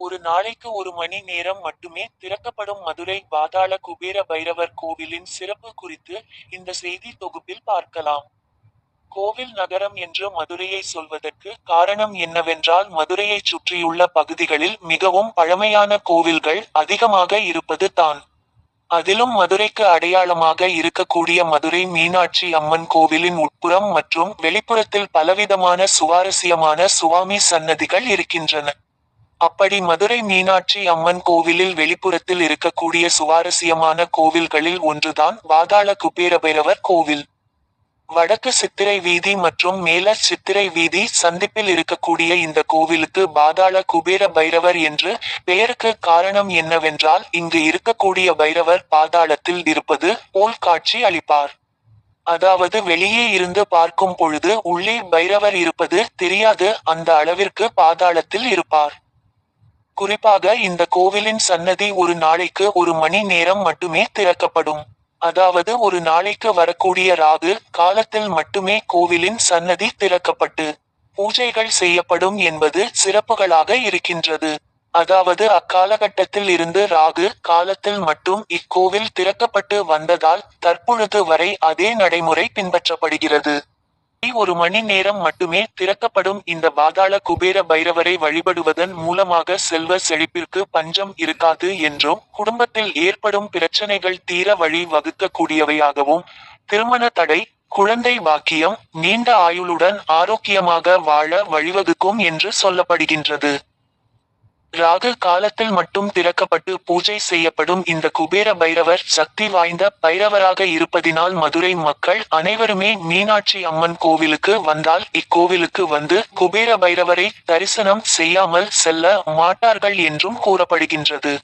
ஒரு நாளைக்கு ஒரு மணி நேரம் மட்டுமே திறக்கப்படும் மதுரை பாதாள குபேர பைரவர் கோவிலின் சிறப்பு குறித்து இந்த செய்தி தொகுப்பில் பார்க்கலாம். கோவில் நகரம் என்று மதுரையை சொல்வதற்கு காரணம் என்னவென்றால் மதுரையைச் சுற்றியுள்ள பகுதிகளில் மிகவும் பழமையான கோவில்கள் அதிகமாக இருப்பது தான். அதிலும் மதுரைக்கு அடையாளமாக இருக்கக்கூடிய மதுரை மீனாட்சி அம்மன் கோவிலின் உட்புறம் மற்றும் வெளிப்புறத்தில் பலவிதமான சுவாரஸ்யமான சுவாமி சன்னதிகள் இருக்கின்றன. அப்படி மதுரை மீனாட்சி அம்மன் கோவிலில் வெளிப்புறத்தில் இருக்கக்கூடிய சுவாரஸ்யமான கோவில்களில் ஒன்றுதான் பாதாள குபேரபைரவர் கோவில். வடக்கு சித்திரை வீதி மற்றும் மேல சித்திரை வீதி சந்திப்பில் இருக்கக்கூடிய இந்த கோவிலுக்கு பாதாள குபேர பைரவர் என்று பெயருக்கு காரணம் என்னவென்றால் இங்கு இருக்கக்கூடிய பைரவர் பாதாளத்தில் இருப்பது போல் காட்சி அளிப்பார். அதாவது வெளியே இருந்து பார்க்கும் பொழுது உள்ளே பைரவர் இருப்பது தெரியாது அந்த அளவிற்கு பாதாளத்தில் இருப்பார். குறிப்பாக இந்த கோவிலின் சன்னதி ஒரு நாளைக்கு ஒரு மணி நேரம் மட்டுமே திறக்கப்படும். அதாவது ஒரு நாளைக்கு வரக்கூடிய ராகு காலத்தில் மட்டுமே கோவிலின் சன்னதி திறக்கப்பட்டு பூஜைகள் செய்யப்படும் என்பது சிறப்புகளாக இருக்கின்றது. அதாவது அக்காலகட்டத்தில் இருந்து ராகு காலத்தில் மட்டும் இக்கோவில் திறக்கப்பட்டு வந்ததால் தற்பொழுது வரை அதே நடைமுறை பின்பற்றப்படுகிறது. ஒரு மணி நேரம் மட்டுமே திறக்கப்படும் இந்த பாதாள குபேர பைரவரை வழிபடுவதன் மூலமாக செல்வ செழிப்பிற்கு பஞ்சம் இருக்காது என்றும் குடும்பத்தில் ஏற்படும் பிரச்சனைகள் தீர வழி வகுக்கக்கூடியவையாகவும் திருமண தடை குழந்தை பாக்கியம் நீண்ட ஆயுளுடன் ஆரோக்கியமாக வாழ வழிவகுக்கும் என்று சொல்லப்படுகின்றது. ராகு காலத்தில் மட்டும் திறக்கப்பட்டு பூஜை செய்யப்படும் இந்த குபேர பைரவர் சக்தி வாய்ந்த பைரவராக இருப்பதினால் மதுரை மக்கள் அனைவருமே மீனாட்சி அம்மன் கோவிலுக்கு வந்தால் இக்கோவிலுக்கு வந்து குபேர பைரவரை தரிசனம் செய்யாமல் செல்ல மாட்டார்கள் என்றும் கூறப்படுகின்றது.